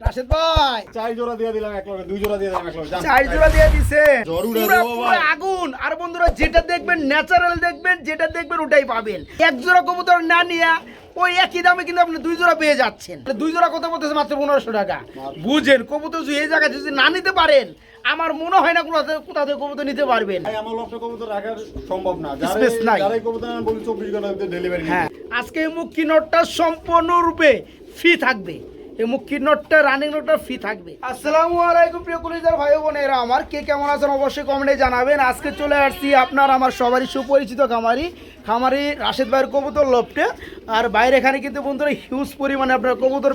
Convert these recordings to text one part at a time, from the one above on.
রাশেদ ভাই। চার জোড়া দিয়ে দিলাম এক লগে দুই জোড়া দিয়ে দিলাম এক লগে চার জোড়া দিয়ে দিছে। জ্বর উড়ে পুরা দেবো পুরা ভাই। আগুন। আর বন্ধুরা যেটা দেখবেন ন্যাচারাল দেখবেন যেটা দেখবেন ওটাই পাবেন। এক জোড়া কবুতর না নিয়ে ওই একই দামে কিন্তু আপনি দুই জোড়া পেয়ে যাচ্ছেন। দুই জোড়া কত বলতেছে মাত্র পনেরোশো টাকা। বুঝেন কবুতর এই জায়গায় যদি না নিতে পারেন আমার মনে হয় না কোথা থেকে কোথা থেকে কবুতর নিতে পারবেন। আমার লক্ষ্য কবুতর রাখার সম্ভব না। যারা নাই। কবুতর বলি চব্বিশ ঘণ্টার ডেলিভারি হ্যাঁ। আজকে মুখী নোটটা সম্পূর্ণরূপে ফ্রি থাকবে। নোটটা রানিং নোটটা ফ্রি থাকবে। প্রিয় ভাই আমার কে কেমন আছেন অবশ্যই জানাবেন। আজকে চলে আসছি আপনার, আমার সবারই সুপরিচিত খামারি খামারি কবুতর আর বাইরে এখানে কিন্তু বন্ধুরা হিউজ পরিমাণে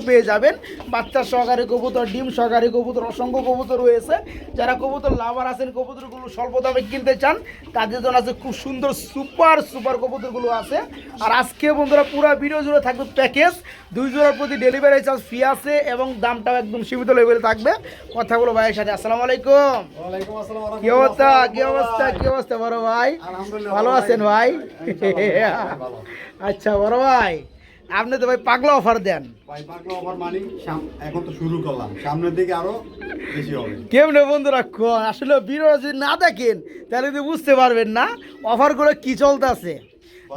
পেয়ে যাবেন। বাচ্চা সহকারী কবুতর, ডিম সহকারী কবুতর, অসংখ্য কবুতর রয়েছে। যারা কবুতর লাভার আছেন, কবুতরগুলো স্বল্প দামে কিনতে চান, তাদের জন্য আছে খুব সুন্দর সুপার সুপার কবুতরগুলো আছে। আর আজকে বন্ধুরা পুরো ভিডিও জুড়ে থাকবে প্যাকেজ দুই জোড়ার প্রতি ডেলিভারি চার্জ ফ্রি আছে এবং দামটাও একদম সীমিত লেভেলে থাকবে। কথা বলো ভাইয়ের সাথে। আসসালামু আলাইকুম। কি অবস্থা? কি অবস্থা? কি অবস্থা বড় ভাই? ভালো আছেন ভাই। আচ্ছা বড় ভাই আপনি তো ভাই পাগলা অফার দেন। ভাই মানি এখন তো শুরু করলাম। সামনের দিকে আরও বেশি হবে। কেমনে বন্ধুরা কোন আসলে ভিডিও যদি না দেখেন তাহলে তো বুঝতে পারবেন না অফারগুলো কি চলতেছে।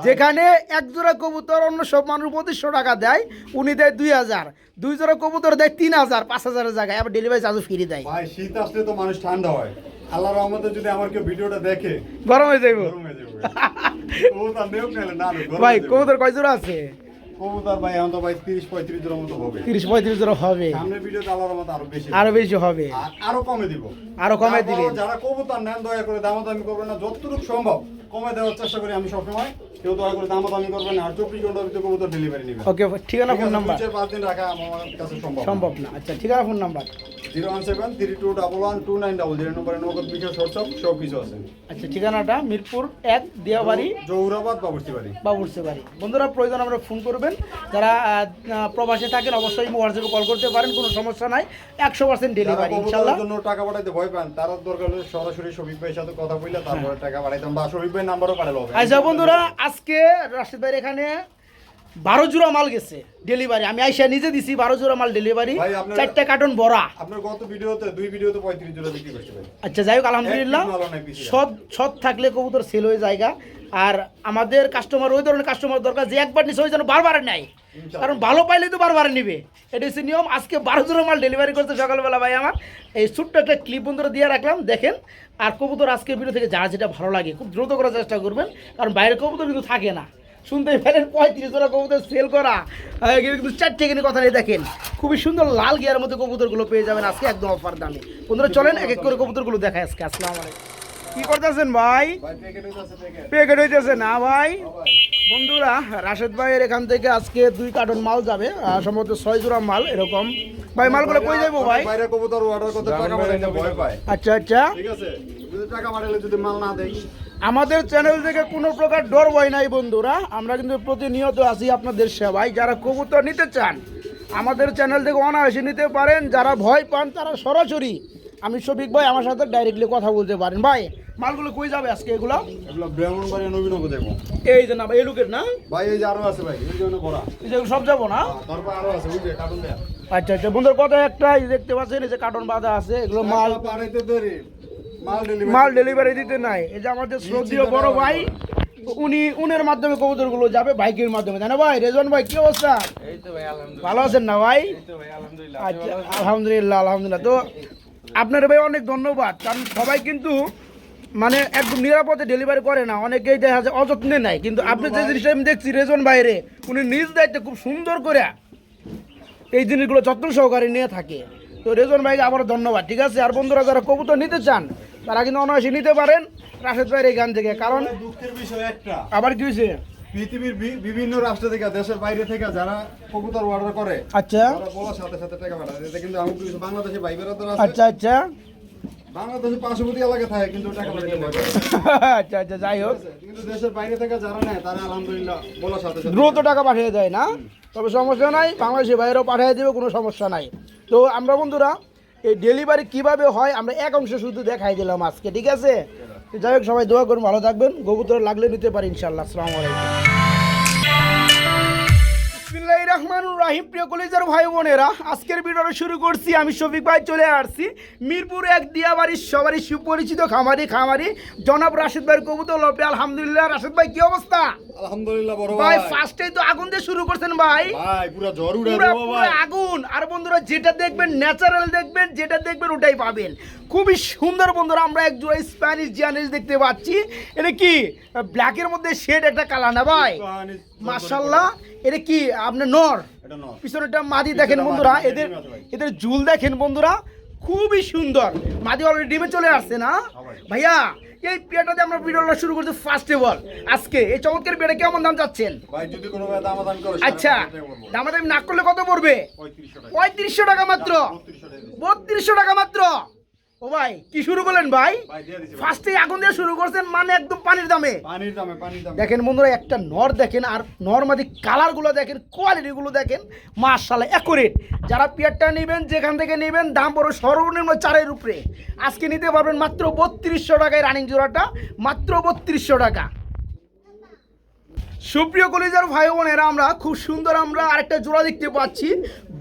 যেখানে এক জোড়া কবুতর অন্য সব মানুষ পঁচিশশো টাকা দেয় উনি দেয় দুই হাজার। দুই জোড়া কবুতর দেয় তিন হাজার পাঁচ হাজারের জায়গায় আবার ডেলিভারি চার্জও ফ্রি দেয়। ভাই শীত আসলে তো মানুষ ঠান্ডা হয়। আল্লাহ রহমতে যদি আমার কেউ ভিডিওটা দেখে গরম হয়ে যাইব। গরম হয়ে ভাই। কবুতর কয় জোড়া আছে? কবুতর ভাই এখন তো ভাই মতো হবে। জোড়া আল্লাহর রহমতে আরও বেশি আরও বেশি হবে। আরও কমে দিব। আরও কমে তারপরও দিবেন। যারা কবুতর নেন দয়া করে করবেন না। যতটুকু সম্ভব কমে দেওয়ার চেষ্টা করি আমি সবসময়। কেউ দয়া করে দামাদামি করবেন না আর চব্বিশ ঘণ্টার ভিতরে কবুতর ডেলিভারি নেবেন। ওকে ঠিকানা ফোন নাম্বার চার পাঁচ দিন রাখা আমার কাছে সম্ভব সম্ভব না। আচ্ছা ঠিকানা phone number zero one seven three two double one two nine double zero. নম্বরে নগদ বিকাশ হোয়াটসঅ্যাপ সব কিছু আছে। আচ্ছা ঠিকানাটা মিরপুর এক দিয়াবাড়ি জৌরাবাদ বাবুর্চি বাড়ি বা উঠতে পারি বন্ধুরা প্রয়োজন আমরা ফোন করবেন। যারা প্রবাসে থাকেন অবশ্যই হোয়াটসঅ্যাপে কল করতে পারেন কোনো সমস্যা নাই। একশো পার্সেন্ট ডেলিভারি ইনশাল্লাহ জন্য টাকা পাঠাইতে ভয় পান তারা দরকার হলে সরাসরি শফিক ভাইয়ের সাথে কথা বললে তারপরে টাকা পাঠাইতাম বা শফিক ভাইয়ের নাম্বারও পাঠালো আচ্ছা বন্ধুরা আজকে রাশিদ ভাইয়ের এখানে বারো জোড়া মাল গেছে ডেলিভারি আমি আইসা নিজে দিছি বারো জোড়া মাল ডেলিভারি চারটে কার্টন বড়া। আপনার গত ভিডিওতে দুই ভিডিওতে পঁয়ত্রিশ জোড়া বিক্রি আচ্ছা যাই হোক আলহামদুলিল্লাহ। সৎ সৎ থাকলে কবুতর সেল হয়ে জায়গা আর আমাদের কাস্টমার ওই ধরনের কাস্টমার দরকার যে একবার নিছে ওই যেন বারবার নেয়। কারণ ভালো পাইলে তো বারবার নিবে। এটা হচ্ছে নিয়ম। আজকে বারো জোড়া মাল ডেলিভারি করতে সকালবেলা ভাই আমার। এই ছোট্ট একটা ক্লিপ বন্ধুরা দিয়ে রাখলাম দেখেন। আর কবুতর আজকের ভিডিও থেকে যার যেটা ভালো লাগে খুব দ্রুত করার চেষ্টা করবেন। কারণ বাইরের কবুতর কিন্তু থাকে না। শুনতে পেলেন পঁয়ত্রিশ জোড়া কবুতর সেল করা। কিন্তু চারটে কিনে কথা নেই দেখেন। খুবই সুন্দর লাল গিয়ার মধ্যে কবুতরগুলো পেয়ে যাবেন আজকে একদম অফার দামে। বন্ধুরা চলেন এক এক করে কবুতরগুলো দেখায় আজকে। আসসালাম আলাইকুম। কি করতেছেন ভাই? প্যাকেট হইতাছে প্যাকেট প্যাকেট হইতেছে না ভাই? বন্ধুরা রাশেদ ভাইয়ের এখান থেকে আজকে দুই কার্টন মাল যাবে সম্ভবত ছয় জোড়া মাল এরকম। ভাই মাল মালগুলো কই যাব ভাই? বাইরে কবুতর অর্ডার করতে টাকা পাঠাইতে ভয় পায়। আচ্ছা আচ্ছা। ঠিক আছে? যদি টাকা পাঠালে যদি মাল না দেয় আমাদের চ্যানেল থেকে কোনো প্রকার ডর ভয় নাই বন্ধুরা। আমরা কিন্তু প্রতিনিয়ত আছি আপনাদের সেবায়। যারা কবুতর নিতে চান আমাদের চ্যানেল থেকে অনায়াসে নিতে পারেন। যারা ভয় পান তারা সরাসরি আমি শফিক ভাই আমার সাথে ডাইরেক্টলি কথা বলতে পারেন। ভাই মালগুলো কই যাবে আজকে এগুলো? এগুলো ব্রাহ্মণবাড়ি নবীনগর দেবো এই যে না ভাই এলুকের না? ভাই এই যে আরও আছে ভাই এই জন্য বড়া। এই যে সব যাব না? তারপর আরও আছে বুঝলে কার্টুন দেয়া। আচ্ছা আচ্ছা বন্ধুর কথা একটা এই দেখতে পাচ্ছেন এই যে কার্টন বাঁধা আছে এগুলো মাল টাকা পাঠাইতে দেরি। মাল ডেলিভারি মাল ডেলিভারি দিতে নাই। এই যে আমাদের শ্রদ্ধীয় বড় ভাই উনি উনের মাধ্যমে কবুতরগুলো যাবে বাইকের মাধ্যমে। তাই না ভাই রেজন ভাই কি অবস্থা? ভালো আছেন না ভাই? আচ্ছা আলহামদুলিল্লাহ আলহামদুলিল্লাহ। তো আপনার ভাই অনেক ধন্যবাদ কারণ সবাই কিন্তু মানে একদম নিরাপদে ডেলিভারি করে না অনেকেই দেখা যায় অযত্নে নেয়। কিন্তু আপনি যে জিনিসটা আমি দেখছি রেজন বাইরে উনি নিজ দায়িত্বে খুব সুন্দর করে এই জিনিসগুলো যত্ন সহকারে নিয়ে থাকে। তো রেজন ভাইকে আবার ধন্যবাদ ঠিক আছে? আর বন্ধুরা যারা কবুতর নিতে চান তারা কিন্তু অনায়াসে নিতে পারেন রাশেদ ভাইয়ের এখান থেকে। কারণ দুঃখের বিষয় একটা। আবার কি হয়েছে? পৃথিবীর বিভিন্ন রাষ্ট্র থেকে দেশের বাইরে থেকে যারা কবুতর অর্ডার করে আচ্ছা। বলার সাথে সাথে টাকা পাঠায়। কিন্তু আমি বাংলাদেশে ভাই বেড়াতে আচ্ছা আচ্ছা। বাংলাদেশে পার্শ্ববর্তী এলাকা থাকে কিন্তু টাকা। আচ্ছা আচ্ছা যাই হোক? কিন্তু দেশের বাইরে থেকে যারা নেয় তারা আলহামদুলিল্লাহ বলার সাথে দ্রুত টাকা পাঠিয়ে দেয় না। তবে সমস্যা নাই বাংলাদেশি বাইরেও পাঠিয়ে দেবে কোনো সমস্যা নাই। তো আমরা বন্ধুরা এই ডেলিভারি কীভাবে হয় আমরা এক অংশ শুধু দেখাই দিলাম আজকে ঠিক আছে? যাই হোক সবাই দোয়া করুন ভালো থাকবেন। গোবুতর লাগলে নিতে পারি ইনশাল্লাহ আসসালামু আলাইকুম। বিসমিল্লাহ রহমান রাহিম। প্রিয় কলেজের ভাই বোনেরা আজকের ভিডিওটা শুরু করছি। আমি শফিক ভাই চলে আসছি। মিরপুর এক দিয়াবাড়ির সবারই সুপরিচিত খামারি খামারি। জনাব রাশেদ ভাইয়ের কবুতর লপে আলহামদুলিল্লাহ রাশেদ ভাই কি অবস্থা? আলহামদুলিল্লাহ বড় ভাই ভাই। ফার্স্টেই তো আগুন দিয়ে শুরু করছেন ভাই। ভাই পুরো ঝড় উড়ে দেবো ভাই। আগুন। আর বন্ধুরা যেটা দেখবেন ন্যাচারাল দেখবেন যেটা দেখবেন ওটাই পাবেন। খুবই সুন্দর বন্ধুরা আমরা এক জোড়া স্প্যানিশ জিয়ানিস দেখতে পাচ্ছি। এটা কি ব্ল্যাকের মধ্যে শেড একটা কালার না ভাই? মাশাল্লাহ এটা কি? আপনার নর? পিছনেটা মাদি দেখেন বন্ধুরা এদের আছে ভাই। এদের ঝুল দেখেন বন্ধুরা খুবই সুন্দর। মাদি অলরেডি ডিমে চলে আসছে না? হ্যাঁ ভাইয়া এই পেয়াটাতে আমরা ভিডিওটা শুরু করছি ফার্স্ট অফ অল আজকে এই চমৎকার পেয়াটা কেমন দাম চাচ্ছেন? আচ্ছা দামাদামি না করলে কত পড়বে? পঁয়ত্রিশশো টাকা। মাত্র। দিচ্ছি। বত্রিশশো টাকা মাত্র। ও ভাই কি শুরু করলেন ভাই। ফার্স্টে আগুন দিয়ে শুরু করছেন মানে একদম পানির দামে। পানির দামে পানির দামে। দেখেন বন্ধুরা একটা নর দেখেন আর নর্মাদি কালারগুলো দেখেন কোয়ালিটিগুলো দেখেন মার্শাল্লাহ অ্যাকুরেট যারা পিয়ারটা নেবেন যেখান থেকে নেবেন দাম বড় সর্বনিম্ন চারের উপরে। আজকে নিতে পারবেন মাত্র বত্রিশশো টাকায় রানিং জোড়াটা মাত্র বত্রিশশো টাকা। সুপ্রিয় কলেজের ভাই বোনেরা আমরা খুব সুন্দর আমরা আরেকটা জোড়া দেখতে পাচ্ছি।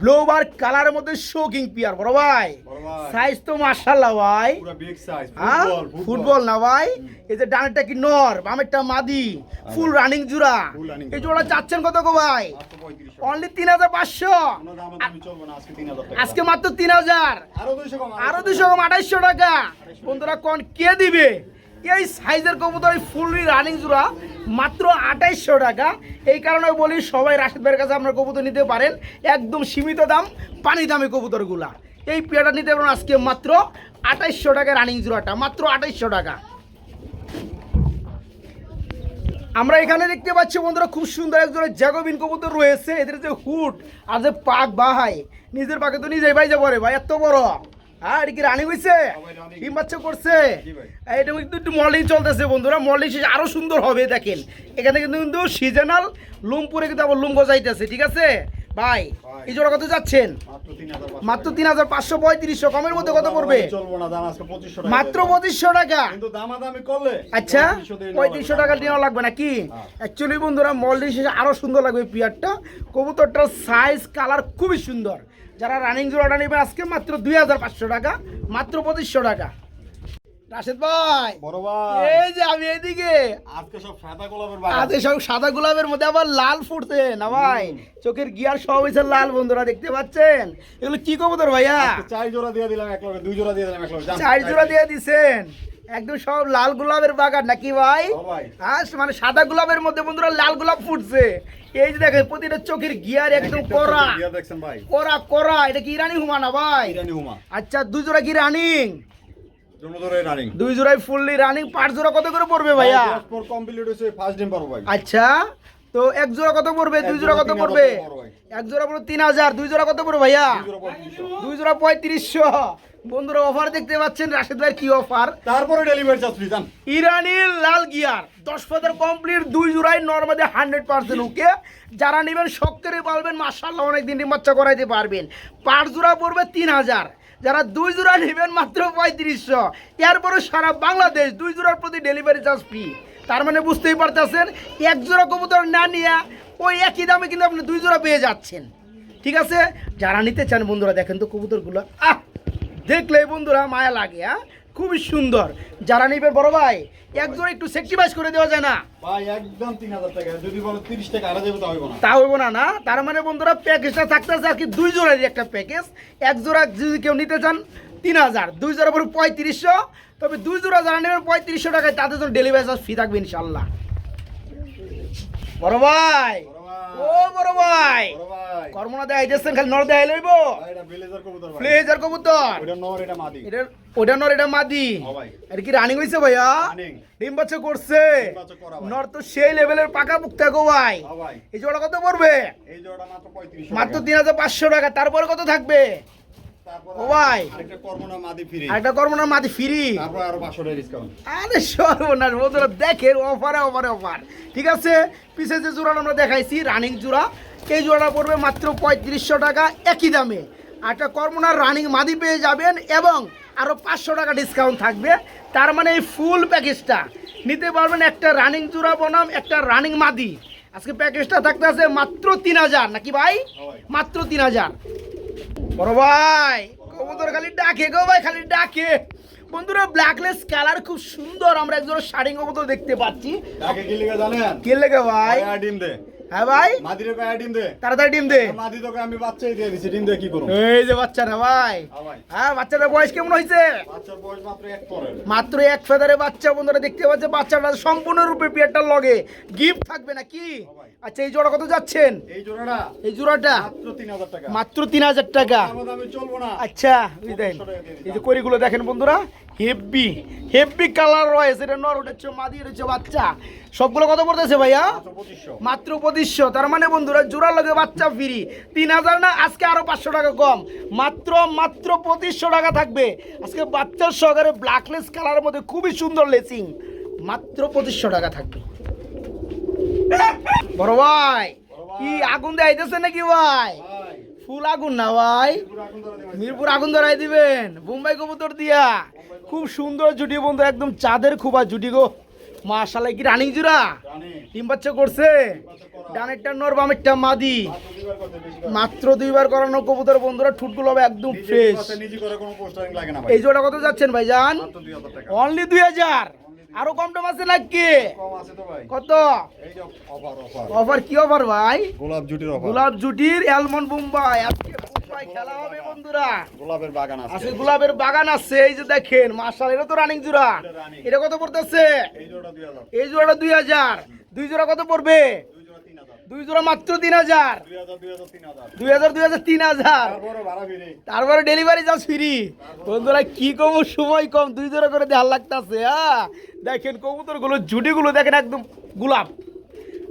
ব্লোবার কালারের মধ্যে শোকিং পিয়ার বড় ভাই। বড় ভাই। সাইজ তো মার্শাল্লাহ ভাই। হ্যাঁ? ফুটবল ফুটবল না ভাই। এই যে ডানেরটা কি নর বামেরটা মাদি। ফুল রানিং running এই জোড়া। চাচ্ছেন কত গো ভাই? অনলি তিন হাজার পাঁচশো। আজকে মাত্র তিন হাজার। আরও আরও দুশো কম। আঠাইশশো টাকা। বন্ধুরা কোন কে দিবে? এই সাইজের কবুতর, এই ফুললি রানিং জোড়া, মাত্র আঠাইশশো টাকা। এই কারণে বলি সবাই রাশিদ ভাইয়ের কাছে আপনার কবুতর নিতে পারেন। একদম সীমিত দাম, পানি দামে কবুতরগুলা। এই পেয়ারটা নিতে পারেন আজকে মাত্র আঠাইশশো টাকা রানিং জোড়াটা, মাত্র আঠাইশশো টাকা। আমরা এখানে দেখতে পাচ্ছি বন্ধুরা, খুব সুন্দর একজনের জ্যাগোবিন কবুতর রয়েছে। এদের যে হুট আর যে পাক বাহাই, নিজের পাকে তো নিজেই ভাই যাব রে ভাই, এত বড়। হ্যাঁ এটা কি রানি হয়েছে বাচ্চা করছে? এটা কিন্তু একটু মডেলিং চলতেছে বন্ধুরা। শেষে আরও সুন্দর হবে দেখেন। এখানে কিন্তু কিন্তু সিজনাল লুম পরে কিন্তু আবার লুম গজাইতেছে ঠিক আছে? ভাই ভাই। এই জোড়া কত যাচ্ছেন? মাত্র তিন হাজার পাঁচশো। পঁয়ত্রিশশো। কমের মধ্যে কত পড়বে? মাত্র পঁচিশশো টাকা। আচ্ছা 3500 দিয়ে নেওয়া পঁয়ত্রিশশো টাকা নেওয়া লাগবে নাকি? হ্যাঁ। অ্যাকচুয়ালি বন্ধুরা আরও সুন্দর লাগবে পিয়ারটা। কবুতরটার সাইজ কালার খুবই সুন্দর। যারা রানিং জোড়াটা নেবে আজকে মাত্র দুই হাজার পাঁচশো টাকা মাত্র পঁচিশশো টাকা। রাশেদ ভাই বড় ভাই। এই যে আমি এদিকে আজকে সব সাদা গোলাপের বাগান। আজকে সব সাদা গোলাপের মধ্যে আবার লাল ফুটছে। না ভাই চোখের গিয়ার সব হয়েছে লাল বন্ধুরা দেখতে পাচ্ছেন? এগুলো কি কবুতর ভাইয়া? চার জোড়া দিয়ে দিলাম এক লগে দুই জোড়া দিয়ে দিলাম এক লগে। চার জোড়া দিয়ে দিছেন। একদম সব লাল গোলাপের বাগান নাকি ভাই? হ্যাঁ মানে সাদা গোলাপের মধ্যে বন্ধুরা লাল গোলাপ ফুটছে। এই যে দেখেন প্রতিটা চোখের গিয়ার একদম করা। করা করা। এটা কি ইরানি হুমা না ভাই? আচ্ছা দুই জোড়া কি রানিং দুই জোড়াই ফুললি রানিং পাঁচ জোড়া কত করে পড়বে ভাইয়া? কমপ্লিট হয়েছে ফার্স্ট ডিম পারব ভাই। আচ্ছা তো এক জোড়া কত পড়বে? দুই জোড়া কত পড়বে? ভাই। এক জোড়া পড়বে তিন হাজার দুই জোড়া কত পড়বে ভাইয়া? দুই জোড়া পঁয়ত্রিশশো। বন্ধুরা অফার দেখতে পাচ্ছেন রাশেদ ভাইয়ের কি অফার তারপরে ডেলিভারি চার্জ ফ্রি জান। ইরানির লাল গিয়ার দশ পাতার কমপ্লিট দুই জোড়াই নর্মালি হান্ড্রেড পার্সেন্ট ওকে যারা নেবেন শখ করে পারবেন মার্শাল্লাহ অনেক দিন বাচ্চা করাইতে পারবেন। পাঁচ জোড়া পড়বে তিন হাজার। যারা দুই জোড়া নেবেন মাত্র পঁয়ত্রিশশো। এরপরে সারা বাংলাদেশ দুই জোড়ার প্রতি ডেলিভারি চার্জ ফ্রি তার মানে বুঝতেই পারতেছেন এক জোড়া কবুতর না নিয়ে ওই একই দামে কিন্তু আপনি দুই জোড়া পেয়ে যাচ্ছেন। ঠিক আছে? যারা নিতে চান বন্ধুরা দেখেন তো কবুতরগুলো। আহ! দেখলে বন্ধুরা মায়া লাগে হ্যাঁ? খুবই সুন্দর। যারা নেবেন বড় ভাই একজন একটু সেক্রিফাইস করে দেওয়া যায় না? ভাই একদম তিন হাজার টাকা। যদি বলো তিরিশ টাকা আড়া যাবে তা হইব না। তা হইব না না? তার মানে বন্ধুরা প্যাকেজটা থাকতেছে আর কি দুই জোড়ারই একটা প্যাকেজ এক জোড়া যদি কেউ নিতে চান তিন হাজার। দুই জোড়া পরে পঁয়ত্রিশশো। তবে দুই জোড়া যারা নেবেন পঁয়ত্রিশশো টাকায় তাদের জন্য ডেলিভারি চার্জ ফ্রি থাকবে ইনশাল্লাহ বড় ভাই। ও বড় ভাই। কর্মনা দেয় দিচ্ছেন খালি নর দেয় লইব। ব্লেজার কবুতর ভাই। প্লেজার কবুতর। ওটা নর এটা মাদি। এটা ওটা নর এটা মাদি। ও ভাই। এটা কি রানিং হয়েছে ভাইয়া। ডিম বাচ্চা করছে। নর তো সেই লেভেলের পাকা পুক্তা গো ভাই। এই জোড়া কত পড়বে? এই জোড়া মাত্র তিন হাজার পাঁচশো টাকা। তারপরে কত থাকবে? ভাই। আরেকটা কর্মনা মাদি ফ্রি। একটা কর্ম না মাদি ফ্রি? তারপর আরও পাঁচশো টাকা ডিসকাউন্ট আরে সর্বনাশ বন্ধুরা দেখেন অফারে অফারে অফার ঠিক আছে? পিছে যে জোড়া আমরা দেখাইছি রানিং জোড়া এই জোড়াটা পড়বে মাত্র পঁয়ত্রিশশো টাকা একই দামে। একটা কর্মনার রানিং মাদি পেয়ে যাবেন এবং আরও পাঁচশো টাকা ডিসকাউন্ট থাকবে। তার মানে এই ফুল প্যাকেজটা নিতে পারবেন একটা রানিং জোড়া বনাম একটা রানিং মাদি। আজকে প্যাকেজটা থাকতে আছে মাত্র তিন হাজার। নাকি ভাই? ভাই। মাত্র তিন হাজার। বড় ভাই কবুতর খালি ডাকে গো ভাই খালি ডাকে। বন্ধুরা ব্ল্যাকলেস কালার খুব সুন্দর আমরা একজন শাড়ি কবুতর দেখতে পাচ্ছি। তাকে কি লিখে জানেন? কে লেগে ভাই? ডিম দে। হ্যাঁ ভাই? মাদিরে ডিম দে। তাড়াতাড়ি ডিম দে। মাদি তোকে আমি বাচ্চাই দিয়ে দিছি ডিম দিয়ে কি করব এই যে বাচ্চা না ভাই। হ্যাঁ হ্যাঁ বাচ্চাটার বয়স কেমন হয়েছে বাচ্চার বয়স মাত্র এক পরের। মাত্র এক ফেদারে বাচ্চা বন্ধুরা দেখতে পাচ্ছে বাচ্চাটা সম্পূর্ণরূপে পেয়ারটার লগে। গিফট থাকবে নাকি? আচ্ছা এই জোড়া কত যাচ্ছেন? এই জোড়াটা এই জোড়াটা? মাত্র তিন হাজার টাকা। মাত্র তিন হাজার টাকা। আমার চলবো না। আচ্ছা দেখেন এই যে করিগুলো দেখেন বন্ধুরা হেভি হেভি কালার রয়েছে। এটা নর ওটা হচ্ছে মাদি এটা হচ্ছে বাচ্চা। সবগুলো কত পড়তেছে ভাইয়া? মাত্র পঁচিশশো। তার মানে বন্ধুরা জোড়া লগে বাচ্চা ফ্রি তিন হাজার না আজকে আরও পাঁচশো টাকা কম। মাত্র মাত্র পঁচিশশো টাকা থাকবে। আজকে বাচ্চার সহকারে ব্ল্যাকলেস কালারের মধ্যে খুবই সুন্দর লেসিং। মাত্র পঁচিশশো টাকা থাকবে। বড় ভাই কি আগুন দেখাইতেছে নাকি ভাই? ফুল আগুন না ভাই। মিরপুর আগুন ধরাই দিবেন। বোম্বাই কবুতর দিয়া। খুব সুন্দর জুটি বন্ধু একদম চাঁদের খুবা জুটি গো। মাশাল্লাহ কি রানিং জুরা? ডিম বাচ্চা করছে। ডানেরটা নর বামেরটা মাদি। মাত্র দুইবার করানো কবুতর বন্ধুরা ঠুটগুলো হবে একদম ফ্রেশ এই জোড়া কত যাচ্ছেন ভাই টাকা। অনলি দুই হাজার? আরও কম টম আছে নাকি? কম আছে তো ভাই। কত? এই যে অফার অফার অফার কি অফার ভাই? গোলাপ জুটির অফার গোলাপ জুটির অ্যালমন্ড বোম্বাই আজকে বোম্বাই খেলা হবে বন্ধুরা। গোলাপের বাগান আছে। গোলাপের বাগান আছে এই যে দেখেন এটা তো রানিং জোড়া। এটা কত পড়তেছে? এই জোড়াটা দুই হাজার। দুই জোড়া কত পড়বে? দুই জোড়া মাত্র তিন হাজার। দুই হাজার দুই হাজার তিন হাজার। তারপরে ডেলিভারি চার্জ ফ্রি। বন্ধুরা কি কম সময় কম দুই জোড়া করে দেওয়ার লাগতেছে হ্যাঁ দেখেন কবুতরগুলো জুটি গুলো দেখেন একদম গোলাপ।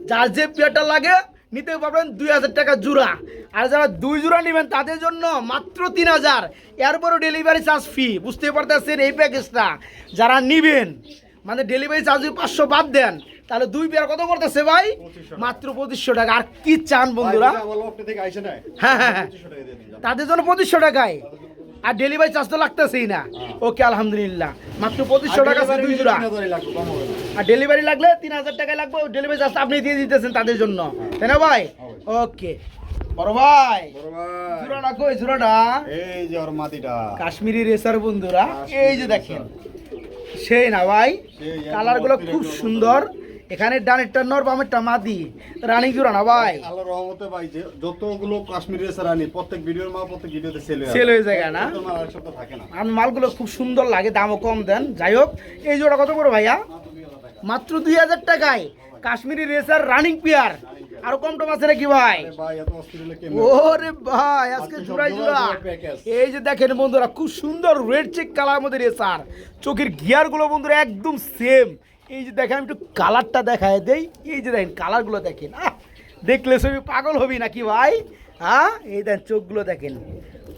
যার যে পেয়ারটা লাগে নিতে পারবেন দুই হাজার টাকা জোড়া। আর যারা দুই জোড়া নেবেন তাদের জন্য মাত্র তিন হাজার। এরপরও ডেলিভারি চার্জ ফি বুঝতে পারতেছেন এই প্যাকেজটা যারা নিবেন মানে ডেলিভারি চার্জ পাঁচশো বাদ দেন তাহলে দুই পেয়ার কত করতেছে ভাই? মাত্র পঁচিশশো টাকা। আর কি চান বন্ধুরা? হ্যাঁ, হ্যাঁ, হ্যাঁ। 2500 টাকা দিয়ে দিন, যান। তাদের জন্য পঁচিশশো টাকায়। আর ডেলিভারি চার্জ তো লাগতেছেই না। ওকে আলহামদুলিল্লাহ। মাত্র পঁচিশশো টাকা দুই জোড়া। 3000 ই লাগবে, কম হবে না। আর ডেলিভারি লাগলে তিন হাজার টাকায় লাগবে। ডেলিভারি চার্জ আপনি দিয়ে দিতেছেন তাদের জন্য। তাই না ভাই? ওকে। বড় ভাই। জোড়াটা কই জোড়াটা? এই যে ওর মাটিটা। কাশ্মীরি রেসার বন্ধুরা। এই যে দেখেন। সেই না ভাই। কালারগুলো খুব সুন্দর। এখানে ডানেরটা নর বামেরটা মাদি। রানিং জোড়া না ভাই? আল্লাহর রহমতে ভাই যে যতগুলো কাশ্মীরি রেসার আনি প্রত্যেক ভিডিওর প্রত্যেক ভিডিওতে সেল হয়ে Sell হয়ে যায় না? আর মালগুলো খুব সুন্দর লাগে দামও কম দেন। যাই হোক এই জোড়া কত করে ভাইয়া? মাত্র দুই হাজার টাকায় কাশ্মীরি রেসার রানিং পিয়ার। আরও কম টম আছে নাকি ভাই? ওরে ভাই আজকে জোড়াই জোড়া। এই যে দেখেন বন্ধুরা খুব সুন্দর রেড চেক কালার মধ্যে রেসার। চোখের গিয়ারগুলো বন্ধুরা একদম সেম এই যে দেখেন একটু কালারটা দেখায় দেই। এই যে দেখেন কালারগুলো দেখেন। আহ, দেখলে সবই পাগল হবি নাকি ভাই? হ্যাঁ এই দেখেন চোখগুলো দেখেন।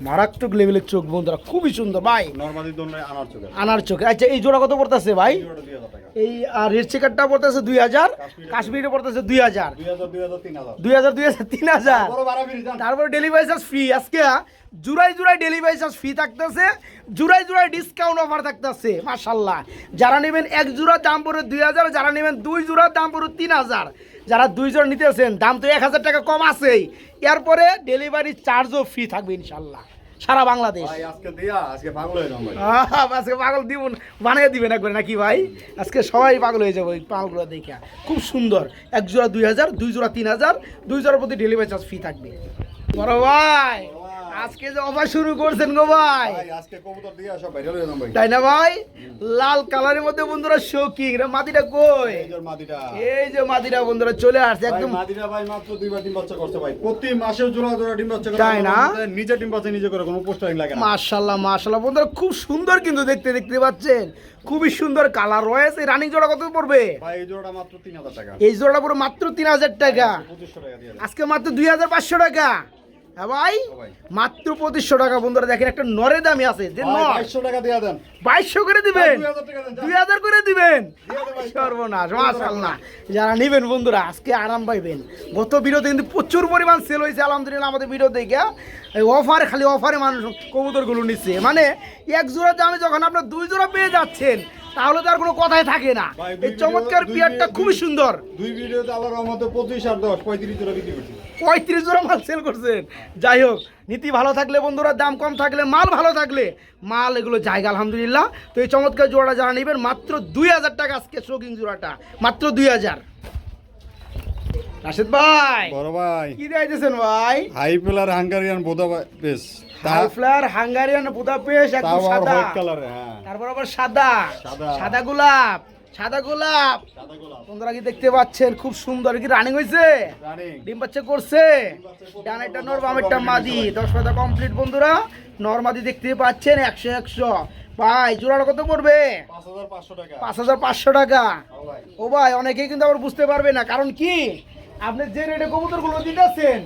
মারাত্মক লেভেলের চোখ বন্ধুরা খুবই সুন্দর ভাই। নরমালি আনার চোখে আনার চোখে। আচ্ছা এই জোড়া কত পড়তেছে ভাই? এই জোড়াটা 2000 টাকা। এই আর রেড চেকারটা পড়তেছে দুই হাজার। কাশ্মীরে পড়তেছে দুই হাজার। 2000 2000 3000 দুই হাজার দুই হাজার তিন হাজার। তারপরে ডেলিভারি চার্জ ফ্রি আজকে জুড়াই জুড়াই ডেলিভারি চার্জ ফ্রি থাকতেছে। জুড়াই জুড়াই ডিসকাউন্ট অফার থাকতেছে মাশাল্লাহ যারা নেবেন এক জোড়ার দাম পড়বে দুই হাজার। যারা নেবেন দুই জোড়ার দাম পড়বে তিন হাজার। যারা দুইজন জোড়া নিতেছেন দাম তো এক হাজার টাকা কম আছেই। এরপরে ডেলিভারি চার্জও ফ্রি থাকবে ইনশাল্লাহ সারা বাংলাদেশ। আজকে পাগল দিব বানিয়ে দিবেন একবার নাকি ভাই? আজকে সবাই পাগল হয়ে যাবে পাগলগুলো দেখে। খুব সুন্দর এক জোড়া দুই হাজার দুই জোড়া তিন হাজার দুই জোড়ার প্রতি ডেলিভারি চার্জ ফ্রি থাকবে। বড় ভাই! আজকে যে অফার শুরু করছেন গো ভাই। আজকে কবুতর দিয়া ভাই। তাই না ভাই? লাল কালারের মধ্যে বন্ধুরা শৌকিং রে মাটিটা কই? এই যে মাদিটা। এই যে মাটিটা বন্ধুরা চলে আসছে একদম। মাদিরা ভাই মাত্র দুইবার ডিম বাচ্চা করছে ভাই। প্রতি মাসে জোড়া জোড়া ডিম বাচ্চা করে তাই না? নিজে ডিম বাচ্চা নিজে করে কোনো পোস্টারিং লাগে না। মাশাল্লাহ মাশাল্লাহ। বন্ধুরা খুব সুন্দর কিন্তু দেখতে দেখতে পাচ্ছেন। খুবই সুন্দর কালার রয়েছে। রানিং জোড়া কত পড়বে? ভাই এই জোড়াটা মাত্র তিন হাজার টাকা। এই জোড়া পুরো মাত্র তিন হাজার টাকা। আজকে মাত্র দুই হাজার পাঁচশো টাকা। হ্যাঁ ভাই মাত্র পঁচিশশো টাকা। বন্ধুরা দেখেন একটা নরে দামি আছে। যে বাইশশো টাকা দিয়ে দেন। বাইশশো করে দিবেন? দুই হাজার করে দিবেন। সর্বনাশ মাশাল্লাহ যারা নিবেন বন্ধুরা আজকে আরাম পাইবেন। গত ভিডিওতে কিন্তু প্রচুর পরিমাণ সেল হয়েছে আলহামদুলিল্লাহ আমাদের ভিডিও দেখে। অফার খালি অফারে মানুষ কবুতরগুলো নিচ্ছে। মানে এক জোড়া দামে যখন আপনার দুই জোড়া পেয়ে যাচ্ছেন তাহলে তো আর কোনো কথাই থাকে না। এই চমৎকার ভিডিও- খুবই সুন্দর। দুই ভিডিওতে আল্লাহর রহমতে পঁচিশ আর দশ পঁয়ত্রিশ জোড়া বিক্রি করছি। পঁয়ত্রিশ জোড়া মাল সেল করছেন। যাই হোক নীতি ভালো থাকলে বন্ধুরা দাম কম থাকলে মাল ভালো থাকলে মাল এগুলো জায়গা আলহামদুলিল্লাহ। তো এই চমৎকার জোড়াটা যারা নেবেন মাত্র দুই হাজার টাকা আজকে শোকিং জোড়াটা। মাত্র দুই হাজার। রাশেদ ভাই বড় ভাই। কি দিয়েছেন ভাই? হাই পিলার হাঙ্গারিয়ান বোধা বেশ। হাই ফ্লার হাঙ্গারিয়ান বুদাপেস্ট একদম সাদা। হ্যাঁ। তারপর আবার সাদা। সাদা। গোলাপ। সাদা গোলাপ। বন্ধুরা কি দেখতে পাচ্ছেন? খুব সুন্দর। কি রানিং হয়েছে ডিম বাচ্চা করছে? নর মাদি। দশ পাতা কমপ্লিট বন্ধুরা। নর মাদি দেখতে পাচ্ছেন একশো একশো। ভাই জোড়াটা কত পড়বে? পাঁচ হাজার পাঁচশো টাকা। ও ভাই অনেকেই কিন্তু আবার বুঝতে পারবে না। কারণ কি? আপনি যে রেটে কবুতরগুলো দিতেছেন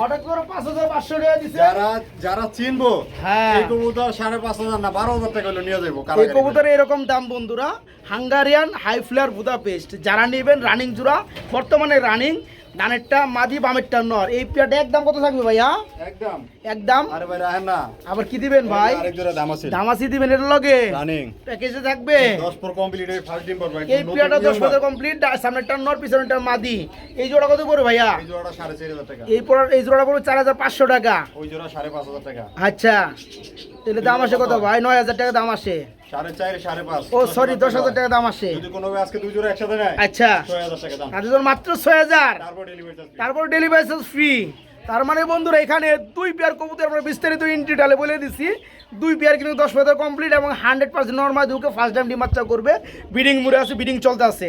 হঠাৎ করে পাঁচ হাজার পাঁচশো টাকা দিচ্ছে যারা যারা চিনবো হ্যাঁ। এই কবুতর সাড়ে পাঁচ হাজার না বারো হাজার টাকা নিয়ে যাব এই কবুতর এরকম দাম বন্ধুরা হাঙ্গারিয়ান হাই ফ্লেয়ার বুদাপেস্ট। যারা নেবেন রানিং জুড়া বর্তমানে রানিং ডানেরটা মাদি বামেরটা নর। এই পেয়ারটা একদম কত থাকবে ভাইয়া? একদম। একদম? আরে ভাই রাহেন না। আবার কি দিবেন ভাই? আরেক জোড়া দাম আছে। দামাসি দিবেন এর লগে? রানিং। প্যাকেজে থাকবে? দশ পর কমপ্লিট এই ফার্স্ট ডিম পড়বে এই পেয়ারটা দশ বছর কমপ্লিট সামনেরটা নর পিছনেরটা মাদি। এই জোড়া কত পড়বে ভাইয়া? এই জোড়াটা সাড়ে চার হাজার টাকা। এই পড়ার এই জোড়া পড়বে চার হাজার পাঁচশো টাকা। ওই জোড়া সাড়ে পাঁচ হাজার টাকা। আচ্ছা। তাহলে দাম আসে কত ভাই? নয় হাজার টাকা দাম আসে। সাড়ে চার সাড়ে পাঁচ। ও সরি দশ হাজার টাকা দাম আসে যদি কোনো আজকে দুই জোড়া একসাথে নেয় আচ্ছা। ছয় হাজার টাকা দাম। আর যদি মাত্র ছয় হাজার। তারপর ডেলিভারি চার্জ তারপর ডেলিভারি চার্জ ফ্রি তার মানে বন্ধুরা এখানে দুই পেয়ার কবুতর আমরা বিস্তারিত ইন্টিটালে বলে দিছি। দুই পেয়ার কিন্তু দশ পেয়ার কমপ্লিট এবং হান্ড্রেড পার্সেন্ট নর্মাল দুকে ফার্স্ট টাইম ডিমাচ্চা করবে। বিডিং মুড়ে আছে বিডিং চলতে আছে।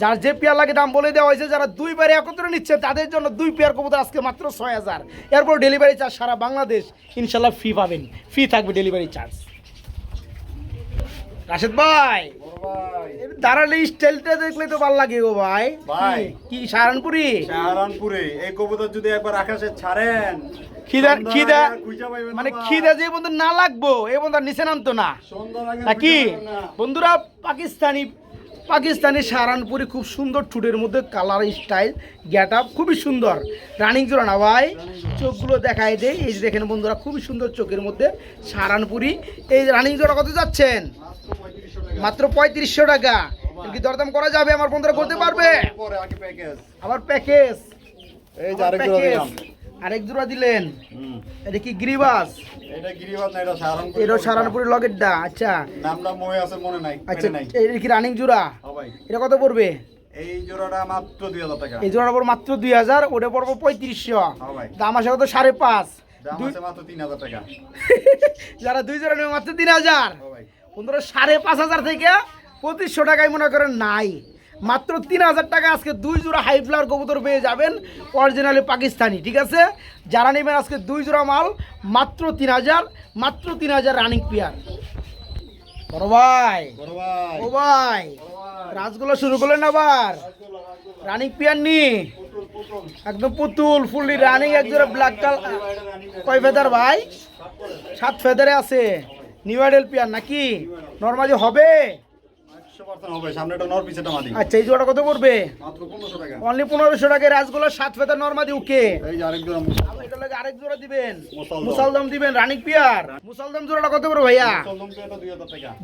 যার যে পেয়ার লাগে দাম বলে দেওয়া হয়েছে যারা দুই পেয়ার একত্রে নিচ্ছে তাদের জন্য দুই পেয়ার কবুতর আজকে মাত্র ছয় হাজার। এরপর ডেলিভারি চার্জ সারা বাংলাদেশ ইনশাল্লাহ ফ্রি পাবেন। ফ্রি থাকবে ডেলিভারি চার্জ রাশেদ ভাই দাঁড়ালে স্টাইলটা দেখলে তো ভালো লাগে গো ভাই। ভাই। কি সাহারানপুরি? সাহারানপুরে এই কবুতর যদি একবার আকাশে ছাড়েন খিদা খিদা মানে খিদা যে বন্ধু না লাগবো এই বন্ধু নিচে নামতো না। কি? নাকি। বন্ধুরা পাকিস্তানি পাকিস্তানি সাহারানপুরি খুব সুন্দর ঠুটের মধ্যে কালার স্টাইল গেট আপ খুবই সুন্দর। রানিং জোড়া না ভাই চোখগুলো দেখায় দেয় এই যে দেখেন বন্ধুরা খুবই সুন্দর চোখের মধ্যে সাহারানপুরি। এই রানিং জোড়া কত যাচ্ছেন? মাত্র পঁয়ত্রিশশো টাকা। কি দরদাম করা যাবে আমার বন্ধুরা করতে পারবে? আবার প্যাকেজ আরেক জোড়া দিলেন। এটা কি গিরিবাস এটা গিরিবাদ না এটা সাহারানপুর এটা সারানপুরি লগেরটা আচ্ছা। নামটা মনে আছে মনে নাই আচ্ছা নাই। এটা কি রানিং জোড়া? এটা কত পড়বে? এই জোড়াটা মাত্র টাকা। এই পড়বে ওটা পড়ব হ্যাঁ দাম আসে কত? সাড়ে পাঁচ। দাম আছে মাত্র টাকা। যারা দুই জোড়া নেবে মাত্র হাজার থেকে পঁচিশশো টাকায় মনে করেন নাই। মাত্র তিন হাজার টাকা আজকে দুই জোড়া হাই ফ্লাওয়ার কবুতর পেয়ে যাবেন অরিজিনালি পাকিস্তানি ঠিক আছে? যারা নেবেন আজকে দুই জোড়া মাল মাত্র তিন হাজার মাত্র তিন হাজার রানিং পিয়ার বড় ভাই বড় ভাই। ও ভাই রাজগুলো শুরু করলেন আবার। রানিং পিয়ার নি। একদম পুতুল ফুললি রানিং একজোড়া ব্ল্যাক কালার কয় ফেদার ভাই? সাত ফেদারে আছে। নিউ আইডেল পিয়ার নাকি? নর্মালি হবে? আচ্ছা এই জোড়া কত পড়বে? অনলি পনেরোশো টাকা। রাজগুলো সাত ফেদার নর্মাদি ওকে আরেক জোড়া দিবেন। মুসালদম। দিবেন রানিক পিয়ার। মুসালদম জোড়াটা কত পড়বে ভাইয়া?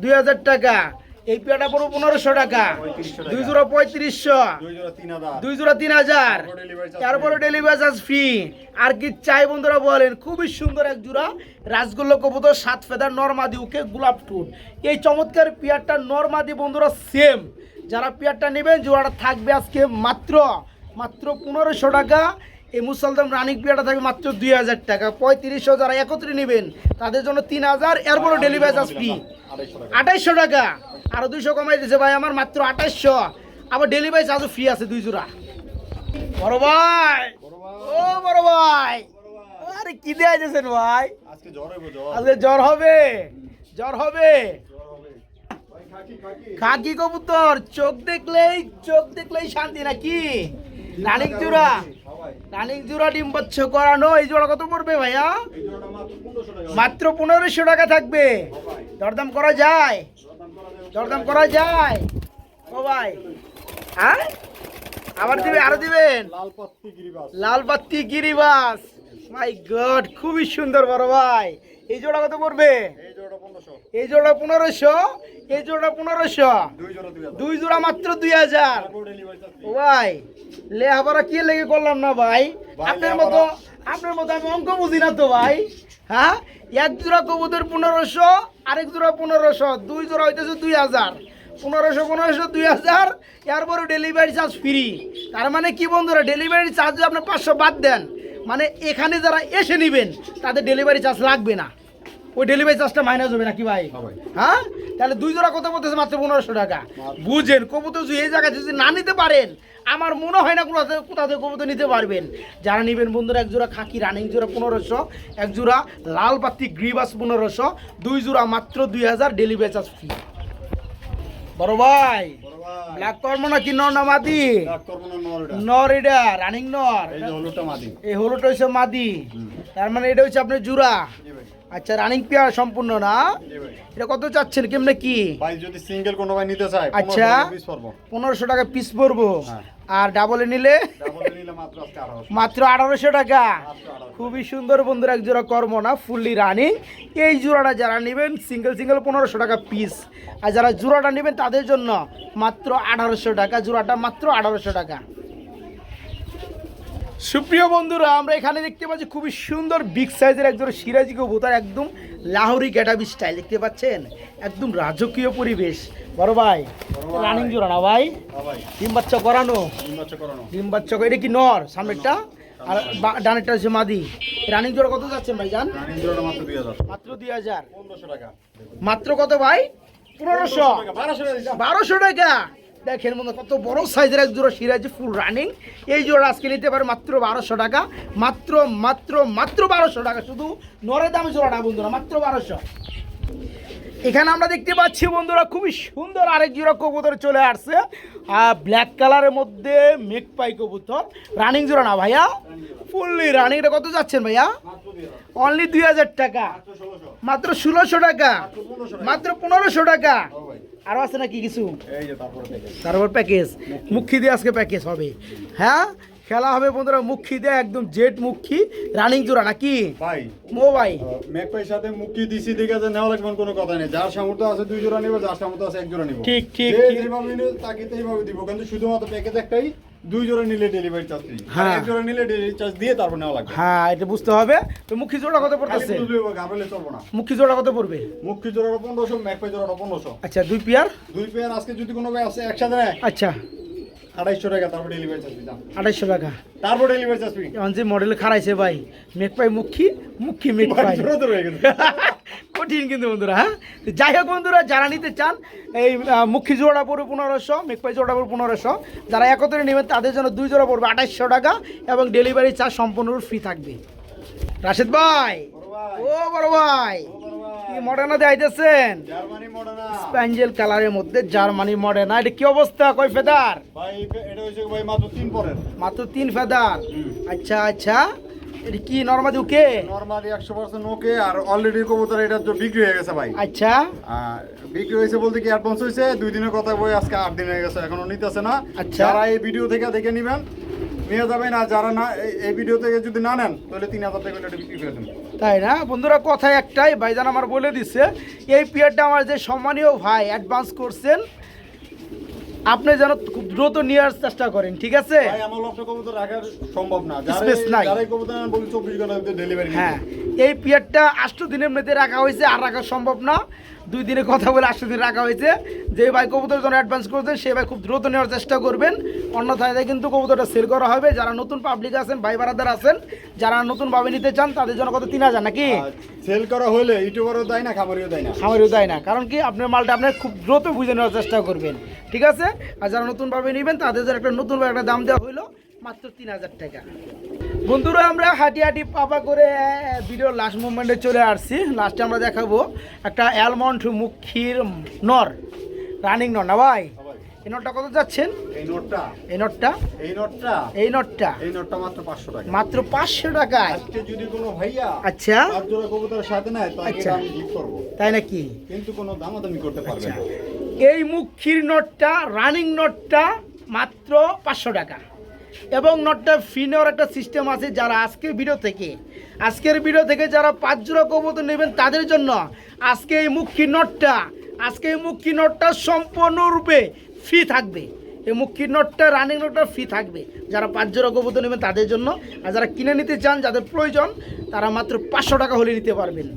দুই হাজার টাকা। এই পেয়ারটা পড়ব পনেরোশো টাকা। দুই জোড়া পঁয়ত্রিশশো। দুই জোড়া তিন হাজার। তারপর। ডেলিভারি চার্জ ফ্রি আর কি চাই বন্ধুরা বলেন খুবই সুন্দর এক জোড়া রাজগোল্লা কবুতর সাত ফেদার নর্মাদি ওকে গোলাপ টুন এই চমৎকার পেয়ারটা নর্মাদি বন্ধুরা সেম যারা পেয়ারটা নেবেন জোড়াটা থাকবে আজকে মাত্র মাত্র পনেরোশো টাকা। এই মুসলদম রানিক পেয়ারটা থাকবে মাত্র দুই হাজার টাকা। পঁয়ত্রিশশো যারা একত্রে নেবেন তাদের জন্য তিন হাজার। এরপরে ডেলিভারি চার্জ ফ্রি টাকা আঠাইশশো টাকা। আরও দুইশো কমাই দিছে ভাই আমার মাত্র আঠাইশশো আবার ডেলিভারি চার্জও ফ্রি আছে দুই জোড়া। বড় ভাই! ও বড় ভাই! আরে কি দেয়া যাচ্ছেন ভাই? আজকে জ্বর হবে। জ্বর হবে। খাকি কবুতর চোখ দেখলেই চোখ দেখলেই শান্তি নাকি? রানিক জোড়া। সবাই জোড়া ডিম বচ্ছ করানো এই জোড়া কত পড়বে ভাইয়া? মাত্র পনেরোশো টাকা থাকবে। দরদাম করা যায়। দরদাম করা যায়। ও ভাই। হ্যাঁ? আবার দিবে আরও দিবেন? লাল পাত্তি গিরিবাস। মাই গড খুবই সুন্দর বড় ভাই। এই জোড়া কত পড়বে এই জোড়া পনেরোশো এই জোড়া পনেরোশো। দুই জোড়া মাত্র দুই হাজার। ডেলিভারি চার্জ ও কি লেগে করলাম না ভাই? ভাই, আপনার মতো আপনার মতো আমি অঙ্ক বুঝি না তো ভাই। হ্যাঁ? এক জোড়া কবুতর পনেরোশো আরেক জোড়া পনেরোশো। দুই জোড়া হইতেছে দুই হাজার। পনেরোশো পনেরোশো দুই হাজার। এরপরে ডেলিভারি চার্জ ফ্রি তার মানে কি বন্ধুরা ডেলিভারি চার্জ আপনি পাঁচশো বাদ দেন। মানে এখানে যারা এসে নেবেন তাদের ডেলিভারি চার্জ লাগবে না। ওই ডেলিভারি চার্জটা মাইনাস হবে নাকি ভাই? হ্যাঁ ভাই। হ্যাঁ? তাহলে দুই জোড়া কত বলতেছে মাত্র পনেরোশো টাকা। বুঝেন কবুতর এই জায়গায় যদি না নিতে পারেন আমার মনে হয় না কোথা থেকে কোথা থেকে কবুতর নিতে পারবেন। যারা নেবেন বন্ধুরা এক জোড়া খাকি রানিং জোড়া পনেরোশো এক জোড়া লাল পাত্তি গ্রিবাস পনেরোশো দুই জোড়া মাত্র দুই হাজার ডেলিভারি চার্জ ফ্রি বড় বড় ভাই, ব্ল্যাক কর্ম না কি নর না মাদি নর এটা। রানিং নর। এই হলুদটা মাদি। এই হচ্ছে মাদি। তার মানে এটা হচ্ছে আপনার জোড়া জি ভাই আচ্ছা রানিং পেয়ার সম্পূর্ণ না? এটা কত চাচ্ছেন? কেমনে কি? ভাই যদি সিঙ্গেল কোনো ভাই নিতে চায় আচ্ছা। পনেরোশো টাকা পিস পড়ব হ্যাঁ। আর ডাবলে নিলে? নিলে মাত্র আঠারোশো। টাকা। খুবই সুন্দর বন্ধুরা এক জোড়া কর্ম না ফুললি রানিং এই জোড়াটা যারা নেবেন সিঙ্গেল সিঙ্গেল পনেরোশো টাকা পিস আর যারা জোড়াটা নেবেন তাদের জন্য মাত্র আঠারোশো টাকা। জোড়াটা মাত্র আঠারোশো টাকা। সুপ্রিয় বন্ধুরা আমরা এখানে দেখতে পাচ্ছি খুবই সুন্দর বিগ সাইজের একজন সিরাজি কবুতর একদম লাহোরি গ্যাটাবি স্টাইল দেখতে পাচ্ছেন? একদম রাজকীয় পরিবেশ। বড় ভাই। রানিং জোড়া না ভাই? ডিম বাচ্চা করানো? ডিম বাচ্চা করানো। ডিম বাচ্চা এটা কি নর? সামনেরটা? আর ডানেরটা হচ্ছে মাদি। রানিং জোড়া কত যাচ্ছেন ভাই জান? মাত্র দুই হাজার। মাত্র কত ভাই? পনেরোশো। বারোশো টাকা? দেখেন মনে কত বড় সাইজের এক জোড়া সিরাজি ফুল রানিং এই জোড়া আজকে নিতে পারে মাত্র বারোশো টাকা। মাত্র মাত্র মাত্র বারোশো টাকা। শুধু নরের দামে জোড়াটা বন্ধুরা, মাত্র বারোশো। এখানে আমরা দেখতে পাচ্ছি বন্ধুরা, খুবই সুন্দর আরেক জোড়া কবুতর চলে আসছে। আর ব্ল্যাক কালারের মধ্যে মেঘ পাই কবুতর। রানিং জোড়া না ভাইয়া? ফুললি রানিং এটা কত যাচ্ছেন ভাইয়া? অনলি দুই হাজার টাকা। মাত্র ষোলোশো টাকা। মাত্র পনেরোশো টাকা। আরও আছে নাকি কিছু? তারপরে প্যাকেজ মুখী দিয়ে আজকে প্যাকেজ হবে। হ্যাঁ? খেলা হবে বন্ধুরা মুখী দিয়ে একদম জেট মুখী রানিং জোড়া নাকি? ভাই মো ভাই ম্যাকপাইর সাথে মুখী দিছি দেখে যে নেওয়া লাগবে কোনো কথা নেই। যার সামর্থ্য আছে দুই জোড়া নিব যার সামর্থ্য আছে এক জোড়া নিব। ঠিক, ঠিক, নিলে তাকে সেইভাবে দিব। কিন্তু শুধুমাত্র প্যাকেজ একটাই দুই জোড়া নিলে ডেলিভারি চার্জ ফ্রি হ্যাঁ। এক জোড়া নিলে ডেলিভারি চার্জ দিয়ে তারপর নেওয়া লাগবে। হ্যাঁ এটা বুঝতে হবে। তো মুখী জোড়া কত পড়তেছে? গাভলে চলবো না মুখী জোড়া কত পড়বে? মুক্তি জোড়াটা পনেরোশো ম্যাকপাই জোড়াটা পনেরোশো। আচ্ছা দুই পেয়ার? দুই পেয়ার আজকে যদি কোনো ভাই আছে একসাথে নেয় আচ্ছা। আড়াইশো টাকা তারপর ডেলিভারি চার্জ ফ্রি আড়াইশো টাকা। তারপর ডেলিভারি চার্জ ফ্রি যে মডেল খারাইছে ভাই মেঘ পাই মুখী মুখী মেঘ পাই জোড়া তো রয়ে গেছে। কঠিন কিন্তু বন্ধুরা হ্যাঁ? যাই হোক বন্ধুরা যারা নিতে চান এই মুখী জোড়া পড়বে পনেরোশো মেঘপাই জোড়া পড়বে পনেরোশো। যারা একত্রে নেবেন তাদের জন্য দুই জোড়া পড়বে আঠাইশশো টাকা এবং ডেলিভারি চার্জ সম্পূর্ণ ফ্রি থাকবে। রাশেদ ভাই। ও বড় ভাই। কি মডার্না দেখাইতেছেন? স্প্যাঞ্জেল কালারের মধ্যে জার্মানি মডার্না। এটা কি অবস্থা? কয় ফেদার? মাত্র তিন ফেদার। আচ্ছা আচ্ছা। এটা কি নর্মাদি ওকে? নরমালি একশো পার্সেন্ট ওকে আর অলরেডি কবুতর এটা তো বিক্রি হয়ে গেছে ভাই। আচ্ছা। আর বিক্রি হয়েছে বলতে কি অ্যাডভান্স হয়েছে দুই দিনের কথা বই আজকে আট দিন হয়ে গেছে এখনও নিতেছে না। আচ্ছা। যারা এই ভিডিও থেকে দেখে নিবেন নিয়ে যাবেন আর যারা না এই- ভিডিও থেকে যদি না নেন তাহলে তিন হাজার টাকা এটা বিক্রি করে দেবেন তাই না? বন্ধুরা কথা একটাই ভাইজান আমার বলে দিচ্ছে এই পিরিয়ডটা আমার যে সম্মানীয় ভাই অ্যাডভান্স করছেন আপনি যেন খুব দ্রুত নেওয়ার চেষ্টা করেন ঠিক আছে? ভাই আমার লক্ষ্য কবুতর রাখার সম্ভব না। যারা Space নাই। কবুতর বলি চব্বিশ ঘণ্টার মধ্যে ডেলিভারি হ্যাঁ। এই পিরিয়ডটা আষ্ট দিনের মধ্যে রাখা হয়েছে আর রাখা সম্ভব না। দুই দিনে কথা বলে আষ্ট দিন রাখা হয়েছে। যে ভাই কবুতর জন্য অ্যাডভান্স করছেন সে ভাই খুব দ্রুত নেওয়ার চেষ্টা করবেন। অন্যথায় কিন্তু কবুতরটা সেল করা হবে। যারা নতুন পাবলিক আছেন ভাই বারাদার আছেন যারা নতুনভাবে নিতে চান তাদের জন্য কত? তিন হাজার নাকি? সেল করা হলে ইউটিউবারও দেয় না খামারিও দেয় না। খামারিও দেয় না। কারণ কি আপনার মালটা আপনার খুব দ্রুত বুঝে নেওয়ার চেষ্টা করবেন। ঠিক আছে? আর যারা নতুনভাবে নেবেন তাদের জন্য একটা নতুনভাবে একটা দাম দেওয়া হলো মাত্র তিন হাজার টাকা। বন্ধুরা আমরা হাঁটি হাঁটি পাপা করে ভিডিও লাস্ট মুভমেন্টে চলে আসছি। লাস্টে আমরা দেখাবো একটা অ্যালমন্ড মুখির নর রানিং নর। না ভাই এই নটটা কত যাচ্ছেন? এই নোটটা এই নটটা এই নোটটা এই নটটা এই নোটটা মাত্র পাঁচশো টাকা। মাত্র পাঁচশো টাকায়? আজকে যদি কোনো ভাইয়া আচ্ছা। জোড়া কবুতরের সাথে নেয় তাকে আচ্ছা। আমি গিফট করব। তাই নাকি? কিন্তু কোনো দামাদামি করতে পারবে আচ্ছা। না। এই মুখির নোটটা রানিং নোটটা মাত্র পাঁচশো টাকা। এবং নোটটা ফি নেওয়ার একটা সিস্টেম আছে যারা আজকের ভিডিও থেকে, আজকের ভিডিও থেকে যারা পাঁচ জোড়া কবুতর নেবেন তাদের জন্য আজকে এই মুখির নোটটা আজকে এই মুক্কি নোটটা সম্পূর্ণরূপে ফ্রি থাকবে। এই মুক্কি নোটটা রানিং নোটটা ফ্রি থাকবে। যারা পাঁচ জোড়া কবুতর নেবেন তাদের জন্য, আর যারা কিনে নিতে চান, যাদের প্রয়োজন, তারা মাত্র পাঁচশো টাকা হলে নিতে পারবেন।